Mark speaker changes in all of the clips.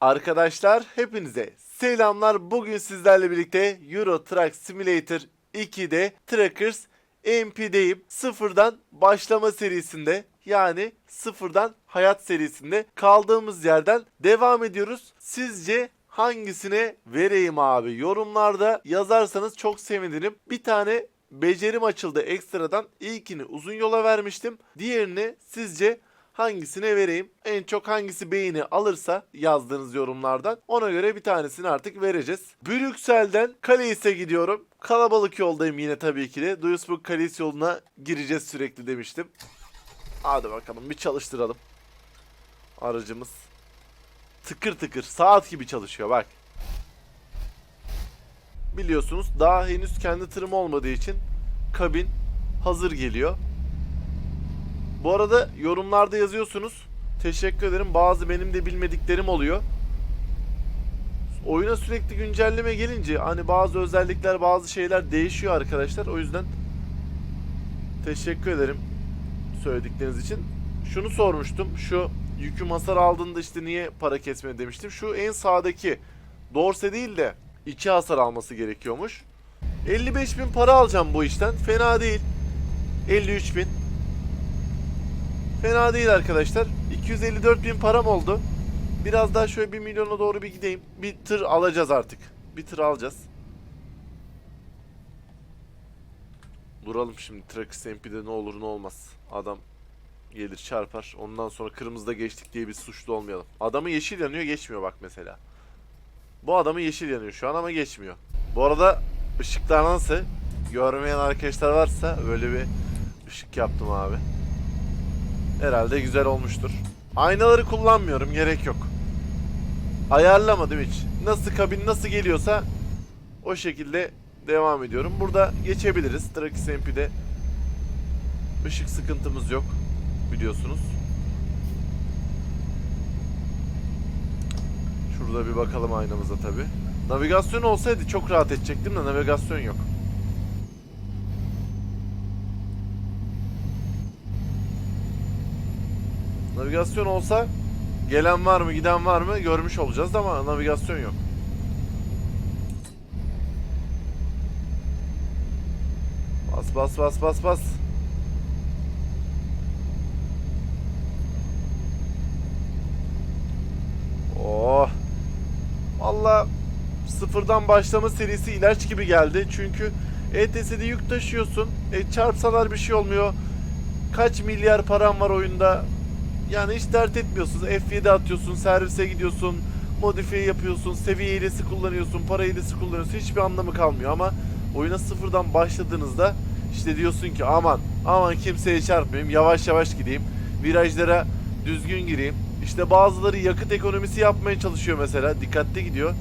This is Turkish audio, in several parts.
Speaker 1: Arkadaşlar hepinize selamlar. Bugün sizlerle birlikte Euro Truck Simulator 2'de Truckers MP'deyim. Sıfırdan başlama serisinde yani sıfırdan hayat serisinde kaldığımız yerden devam ediyoruz. Sizce hangisine vereyim abi? Yorumlarda yazarsanız çok sevinirim. Bir tane becerim açıldı ekstradan. İlkini uzun yola vermiştim. Diğerini sizce hangisine vereyim? En çok hangisi beğeni alırsa yazdığınız yorumlardan ona göre bir tanesini artık vereceğiz. Brüksel'den Kaleis'e gidiyorum. Kalabalık yoldayım yine tabii ki de. Duisburg Kaleis yoluna gireceğiz sürekli demiştim. Hadi bakalım bir çalıştıralım. Aracımız tıkır tıkır saat gibi çalışıyor bak. Biliyorsunuz daha henüz kendi tırım olmadığı için kabin hazır geliyor. Bu arada yorumlarda yazıyorsunuz. Teşekkür ederim. Bazı benim de bilmediklerim oluyor. Oyuna sürekli güncelleme gelince hani bazı özellikler, bazı şeyler değişiyor arkadaşlar. O yüzden teşekkür ederim söyledikleriniz için. Şunu sormuştum. Şu yüküm hasar aldığında işte niye para kesmedi demiştim. Şu en sağdaki dorse değil de içi hasar alması gerekiyormuş. 55 bin para alacağım bu işten. Fena değil. 53 bin. Fena değil arkadaşlar. 254 bin param oldu. Biraz daha şöyle 1 milyona doğru bir gideyim. Bir tır alacağız artık. Bir tır alacağız. Duralım şimdi Trax MP'de ne olur ne olmaz. Adam gelir çarpar. Ondan sonra kırmızıda geçtik diye bir suçlu olmayalım. Adamı yeşil yanıyor geçmiyor bak mesela. Bu adamı yeşil yanıyor şu an ama geçmiyor. Bu arada ışıklar nasıl? Görmeyen arkadaşlar varsa böyle bir ışık yaptım abi. Herhalde güzel olmuştur. Aynaları kullanmıyorum gerek yok. Ayarlamadım hiç. Nasıl kabin nasıl geliyorsa o şekilde devam ediyorum. Burada geçebiliriz. Trakis MP'de ışık sıkıntımız yok biliyorsunuz. Şurada bir bakalım aynamıza tabi. Navigasyon olsaydı çok rahat edecektim de navigasyon yok. Navigasyon olsa gelen var mı giden var mı görmüş olacağız ama navigasyon yok. Bas bas bas bas bas. Oh. Valla sıfırdan başlama serisi ilaç gibi geldi. Çünkü ETS'de yük taşıyorsun. E, çarpsalar bir şey olmuyor. Kaç milyar param var oyunda. Yani hiç dert etmiyorsun. F7 atıyorsun, servise gidiyorsun, modifiye yapıyorsun, seviye hilesi kullanıyorsun, para hilesi kullanıyorsun. Hiçbir anlamı kalmıyor ama oyuna sıfırdan başladığınızda işte diyorsun ki aman aman kimseye çarpmayayım, yavaş yavaş gideyim, virajlara düzgün gireyim. İşte bazıları yakıt ekonomisi yapmaya çalışıyor mesela, dikkatli gidiyor.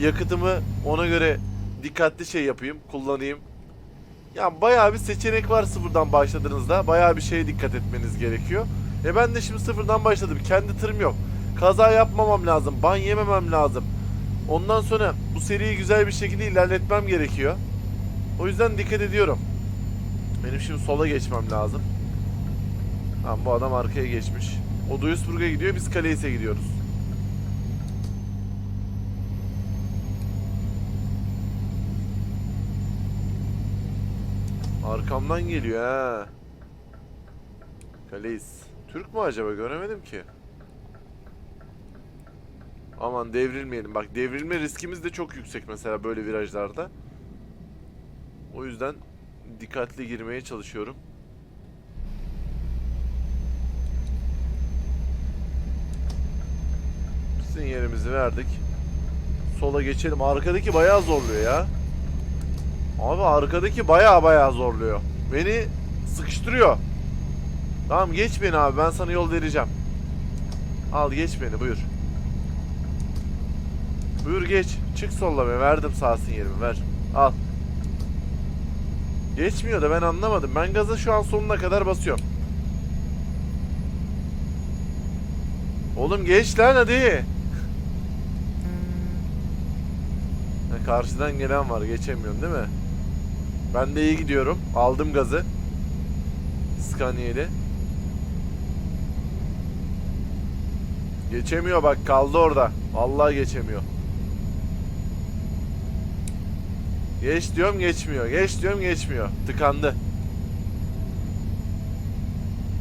Speaker 1: Yakıtımı ona göre dikkatli şey yapayım, kullanayım. Yani bayağı bir seçenek var sıfırdan başladığınızda. Bayağı bir şeye dikkat etmeniz gerekiyor. E ben de şimdi sıfırdan başladım. Kendi tırım yok. Kaza yapmamam lazım. Ban yememem lazım. Ondan sonra bu seriyi güzel bir şekilde ilerletmem gerekiyor. O yüzden dikkat ediyorum. Benim şimdi sola geçmem lazım. Tamam bu adam arkaya geçmiş. O Duisburg'a gidiyor biz Kaleis'e gidiyoruz. Arkamdan geliyor ha. Kaleis. Türk mü acaba? Göremedim ki. Aman devrilmeyelim. Bak devrilme riskimiz de çok yüksek mesela böyle virajlarda. O yüzden dikkatli girmeye çalışıyorum. Sinyalimizi verdik. Sola geçelim. Arkadaki bayağı zorluyor ya. Abi arkadaki bayağı bayağı zorluyor. Beni sıkıştırıyor. Tamam geç beni abi ben sana yol vereceğim. Al geç beni buyur. Buyur geç. Çık solla be verdim sağ sinyalimi ver. Al. Geçmiyor da ben anlamadım. Ben gaza şu an sonuna kadar basıyorum. Oğlum geç lan hadi. Ha, karşıdan gelen var geçemiyorum değil mi? Ben de iyi gidiyorum. Aldım gazı. Scania Geçemiyor bak kaldı orada. Vallahi geçemiyor. Geç diyorum geçmiyor. Geç diyorum geçmiyor. Tıkandı.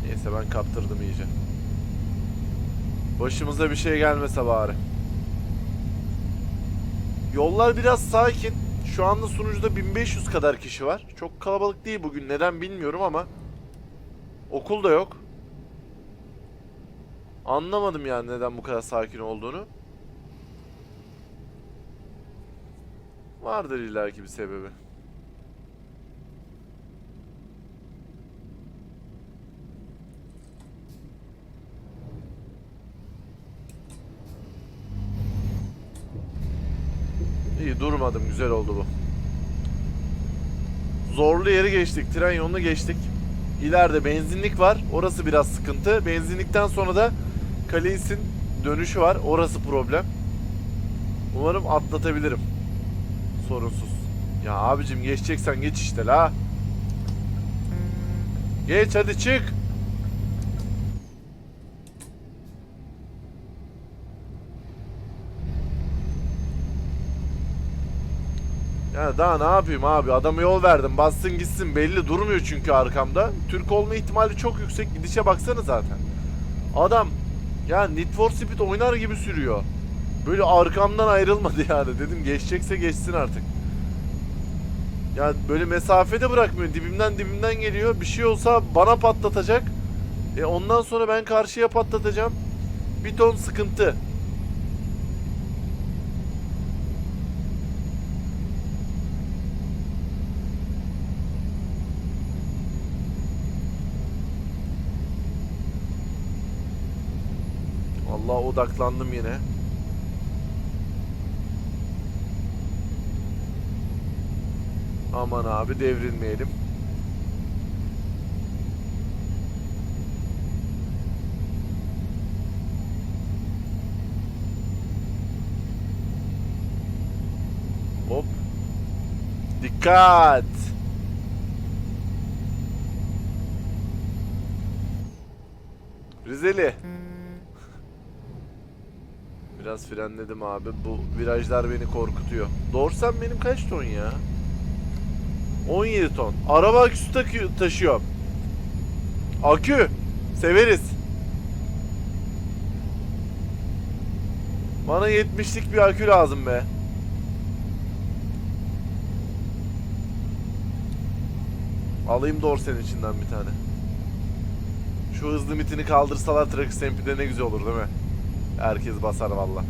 Speaker 1: Neyse ben kaptırdım iyice. Başımıza bir şey gelmese bari. Yollar biraz sakin. Şu anda sunucuda 1500 kadar kişi var. Çok kalabalık değil bugün. Neden bilmiyorum ama okul da yok. Anlamadım yani neden bu kadar sakin olduğunu. Vardır illaki bir sebebi. İyi durmadım. Güzel oldu bu. Zorlu yeri geçtik. Tren yolunu geçtik. İleride benzinlik var. Orası biraz sıkıntı. Benzinlikten sonra da Kaleis'in dönüşü var. Orası problem. Umarım atlatabilirim. Sorunsuz. Ya abicim geçeceksen geç işte la. Geç hadi çık. Ya daha ne yapayım abi? Adama yol verdim. Bassın gitsin. Belli durmuyor çünkü arkamda. Türk olma ihtimali çok yüksek. Gidişe baksana zaten. Adam ya Need for Speed oynar gibi sürüyor. Böyle arkamdan ayrılmadı yani. Dedim geçecekse geçsin artık. Ya böyle mesafede bırakmıyor. Dibimden dibimden geliyor. Bir şey olsa bana patlatacak. E ondan sonra ben karşıya patlatacağım. Bir ton sıkıntı. Allah odaklandım yine. Aman abi devrilmeyelim. Hop. Dikkat. Rizeli. Biraz frenledim abi. Bu virajlar beni korkutuyor. Doğursam benim kaç ton ya? 17 ton. Araba aküsü takıyor, taşıyor. Akü. Severiz. Bana 70'lik bir akü lazım be. Alayım Dorsen'in içinden bir tane. Şu hız limitini kaldırsalar Trax MP'de ne güzel olur değil mi? Herkes basar valla.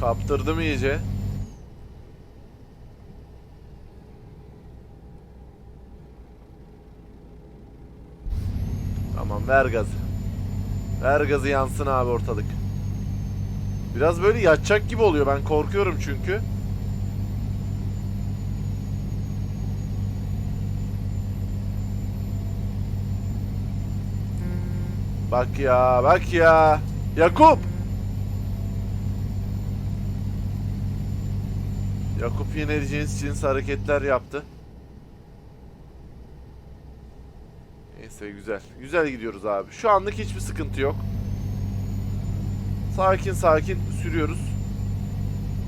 Speaker 1: Kaptırdım iyice. Tamam ver gazı. Ver gazı yansın abi ortalık. Biraz böyle yatacak gibi oluyor. Ben korkuyorum çünkü. Bak ya, bak ya. Yakup. Yakup yine cins cins hareketler yaptı. Neyse güzel. Güzel gidiyoruz abi. Şu anlık hiçbir sıkıntı yok. Sakin sakin sürüyoruz.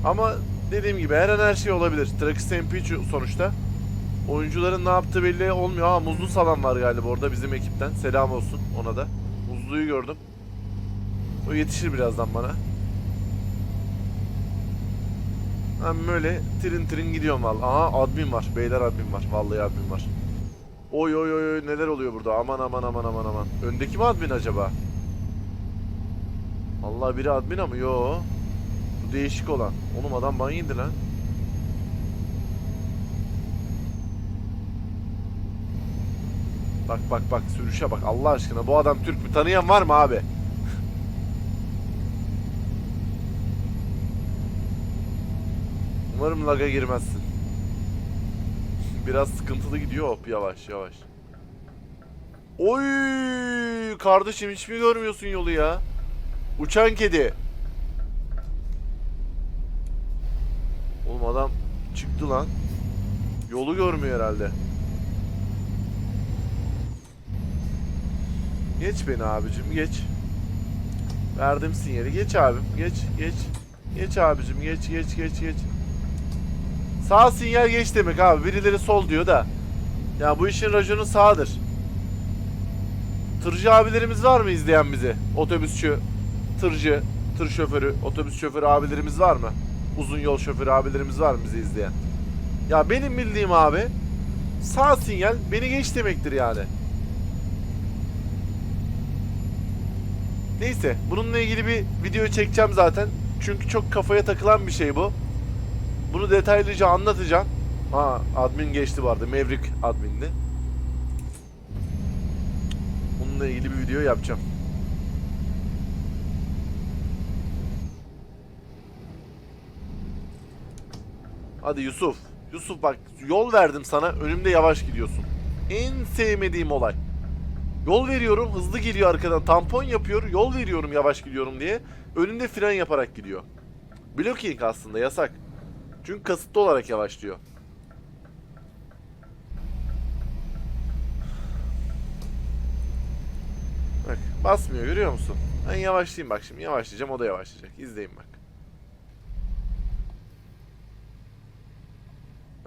Speaker 1: Ama dediğim gibi her an her şey olabilir. Trax MP sonuçta. Oyuncuların ne yaptığı belli olmuyor. Aa muzlu salam var galiba orada bizim ekipten. Selam olsun ona da. Muzluyu gördüm. O yetişir birazdan bana. Ben böyle trin trin gidiyorum valla. Aha admin var. Beyler admin var. Vallahi admin var. Oy oy oy oy neler oluyor burada? Aman aman aman aman aman. Öndeki mi admin acaba? Allah biri admin ama yo. Bu değişik olan. Oğlum adam ban yedi lan. Bak bak bak sürüşe bak Allah aşkına bu adam Türk mü tanıyan var mı abi? Umarım laga girmezsin. Biraz sıkıntılı gidiyor hop yavaş yavaş. Oy kardeşim hiç mi görmüyorsun yolu ya? Uçan kedi. Oğlum adam Çıktı lan. Yolu görmüyor herhalde. Geç beni abicim geç. Verdim sinyali. Geç abim. Geç geç. Geç abicim geç geç geç geç. Sağ sinyal geç demek abi. Birileri sol diyor da. Ya bu işin raconu sağdır. Tırcı abilerimiz var mı izleyen bizi? Otobüsçü, tırcı, tır şoförü, otobüs şoförü abilerimiz var mı? Uzun yol şoförü abilerimiz var mı bizi izleyen? Ya benim bildiğim abi sağ sinyal beni geç demektir yani. Neyse bununla ilgili bir video çekeceğim zaten. Çünkü çok kafaya takılan bir şey bu. Bunu detaylıca anlatacağım. Ha admin geçti vardı. Mevrik admindi. Bununla ilgili bir video yapacağım. Hadi Yusuf. Yusuf bak yol verdim sana önümde yavaş gidiyorsun. En sevmediğim olay. Yol veriyorum hızlı geliyor arkadan tampon yapıyor yol veriyorum yavaş gidiyorum diye. Önünde fren yaparak gidiyor. Blocking aslında yasak. Çünkü kasıtlı olarak yavaşlıyor. Bak basmıyor görüyor musun? Ben yavaşlayayım bak şimdi yavaşlayacağım o da yavaşlayacak. İzleyin bak.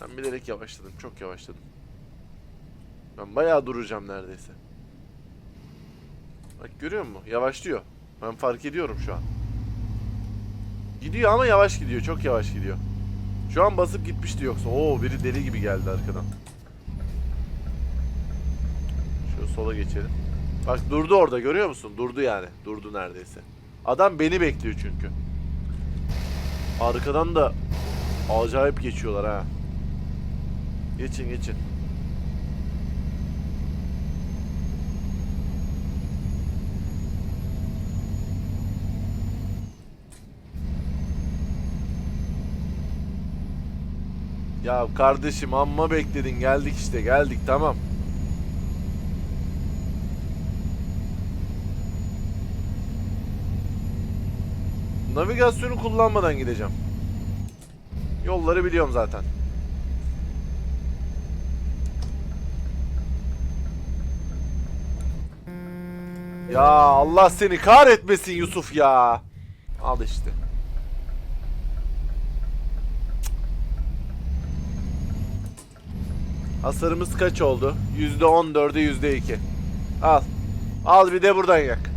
Speaker 1: Ben bilerek yavaşladım. Çok yavaşladım. Ben bayağı duracağım neredeyse. Bak görüyor musun? Yavaşlıyor. Ben fark ediyorum şu an. Gidiyor ama yavaş gidiyor. Çok yavaş gidiyor. Şu an basıp gitmişti yoksa. Oo biri deli gibi geldi arkadan. Şöyle sola geçelim. Bak durdu orada görüyor musun? Durdu yani. Durdu neredeyse. Adam beni bekliyor çünkü. Arkadan da acayip geçiyorlar ha. Geçin geçin. Ya kardeşim amma bekledin geldik işte geldik tamam. Navigasyonu kullanmadan gideceğim. Yolları biliyorum zaten. Ya Allah seni kahretmesin Yusuf ya. Al işte. Hasarımız kaç oldu? %14'e %2. Al. Al bir de buradan yak.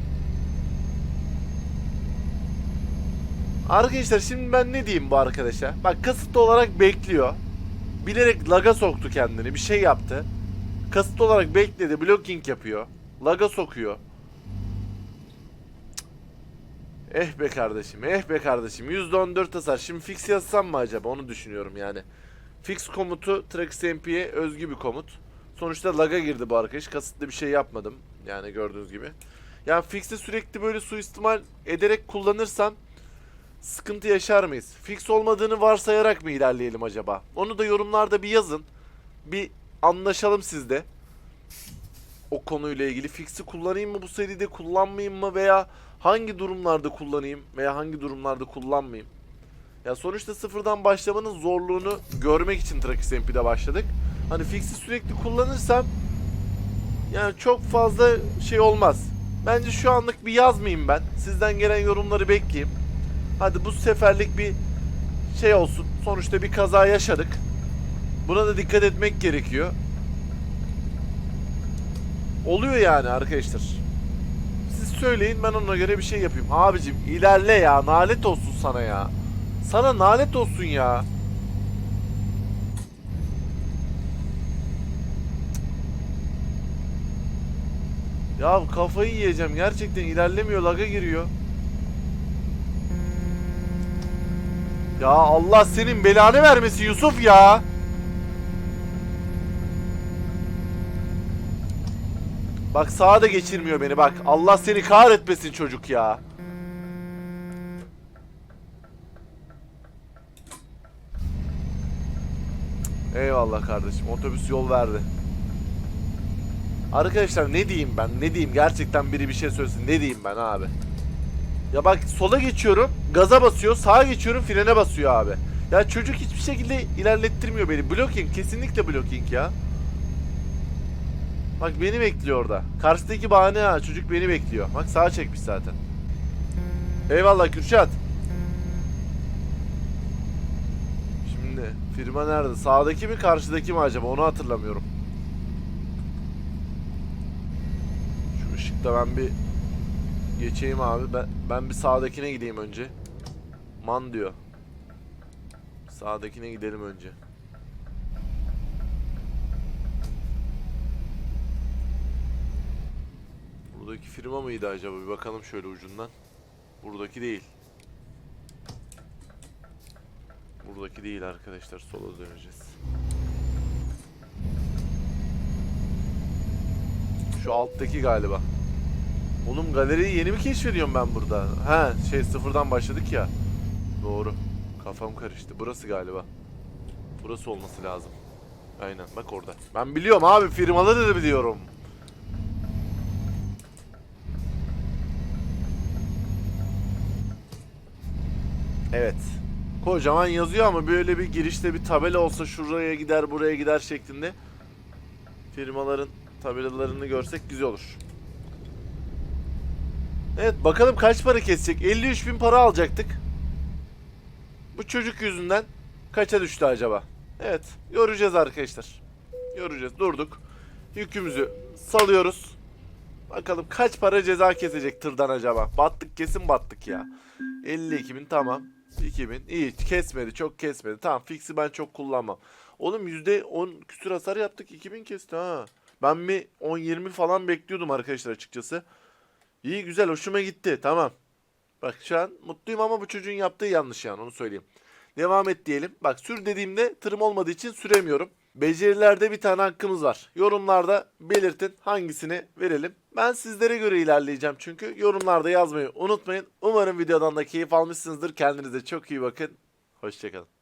Speaker 1: Arkadaşlar şimdi ben ne diyeyim bu arkadaşa? Bak kasıtlı olarak bekliyor. Bilerek laga soktu kendini. Bir şey yaptı. Kasıtlı olarak bekledi. Blocking yapıyor. Laga sokuyor. Eh be kardeşim. Eh be kardeşim. %14 hasar. Şimdi fix yazsam mı acaba? Onu düşünüyorum yani. Fix komutu Trax MP'ye özgü bir komut. Sonuçta laga girdi bu arkadaş. Kasıtlı bir şey yapmadım. Yani gördüğünüz gibi. Yani fix'i sürekli böyle suistimal ederek kullanırsam sıkıntı yaşar mıyız? Fix olmadığını varsayarak mı ilerleyelim acaba? Onu da yorumlarda bir yazın. Bir anlaşalım sizde. O konuyla ilgili fix'i kullanayım mı bu seride kullanmayayım mı veya hangi durumlarda kullanayım veya hangi durumlarda kullanmayayım? Ya sonuçta sıfırdan başlamanın zorluğunu görmek için Trakis MP'de başladık. Hani fix'i sürekli kullanırsam yani çok fazla şey olmaz. Bence şu anlık bir yazmayayım ben. Sizden gelen yorumları bekleyeyim. Hadi bu seferlik bir şey olsun. Sonuçta bir kaza yaşadık. Buna da dikkat etmek gerekiyor. Oluyor yani arkadaşlar. Siz söyleyin ben ona göre bir şey yapayım. Abicim ilerle ya. Nalet olsun sana ya. Sana nalet olsun ya. Ya kafayı yiyeceğim. Gerçekten ilerlemiyor. Laga giriyor. Ya Allah senin belanı vermesin Yusuf ya. Bak sağa da geçirmiyor beni bak. Allah seni kahretmesin çocuk ya. Eyvallah kardeşim. Otobüs yol verdi. Arkadaşlar ne diyeyim ben? Ne diyeyim? Gerçekten biri bir şey söylesin. Ne diyeyim ben abi? Ya bak sola geçiyorum, gaza basıyor, sağa geçiyorum, frene basıyor abi. Ya çocuk hiçbir şekilde ilerlettirmiyor beni. Blocking kesinlikle blocking ya. Bak beni bekliyor orada. Karşıdaki bahane ha çocuk beni bekliyor. Bak sağa çekmiş zaten. Eyvallah Kürşat. Şimdi firma nerede? Sağdaki mi karşıdaki mi acaba? Onu hatırlamıyorum. Şu ışıkta ben bir geçeyim abi. Ben, ben bir sağdakine gideyim önce. Man diyor. Sağdakine gidelim önce. Buradaki firma mıydı acaba? Bir bakalım şöyle ucundan. Buradaki değil. Buradaki değil arkadaşlar. Sola döneceğiz. Şu alttaki galiba. Oğlum galeriyi yeni mi keşfediyorum ben burada? Ha şey sıfırdan başladık ya. Doğru. Kafam karıştı. Burası galiba. Burası olması lazım. Aynen bak orada. Ben biliyorum abi firmaları da biliyorum. Evet. Kocaman yazıyor ama böyle bir girişte bir tabela olsa şuraya gider buraya gider şeklinde. Firmaların tabelalarını görsek güzel olur. Evet bakalım kaç para kesecek. 53 bin para alacaktık. Bu çocuk yüzünden kaça düştü acaba? Evet göreceğiz arkadaşlar. Göreceğiz durduk. Yükümüzü salıyoruz. Bakalım kaç para ceza kesecek tırdan acaba? Battık kesin battık ya. 52 bin tamam. 2000 iyi kesmedi çok kesmedi. Tamam fix'i ben çok kullanmam. Oğlum %10 küsür hasar yaptık 2000 kesti ha. Ben bir 10-20 falan bekliyordum arkadaşlar açıkçası. İyi güzel hoşuma gitti tamam. Bak şu an mutluyum ama bu çocuğun yaptığı yanlış yani onu söyleyeyim. Devam et diyelim. Bak sür dediğimde tırım olmadığı için süremiyorum. Becerilerde bir tane hakkımız var. Yorumlarda belirtin hangisini verelim. Ben sizlere göre ilerleyeceğim çünkü yorumlarda yazmayı unutmayın. Umarım videodan da keyif almışsınızdır. Kendinize çok iyi bakın. Hoşçakalın.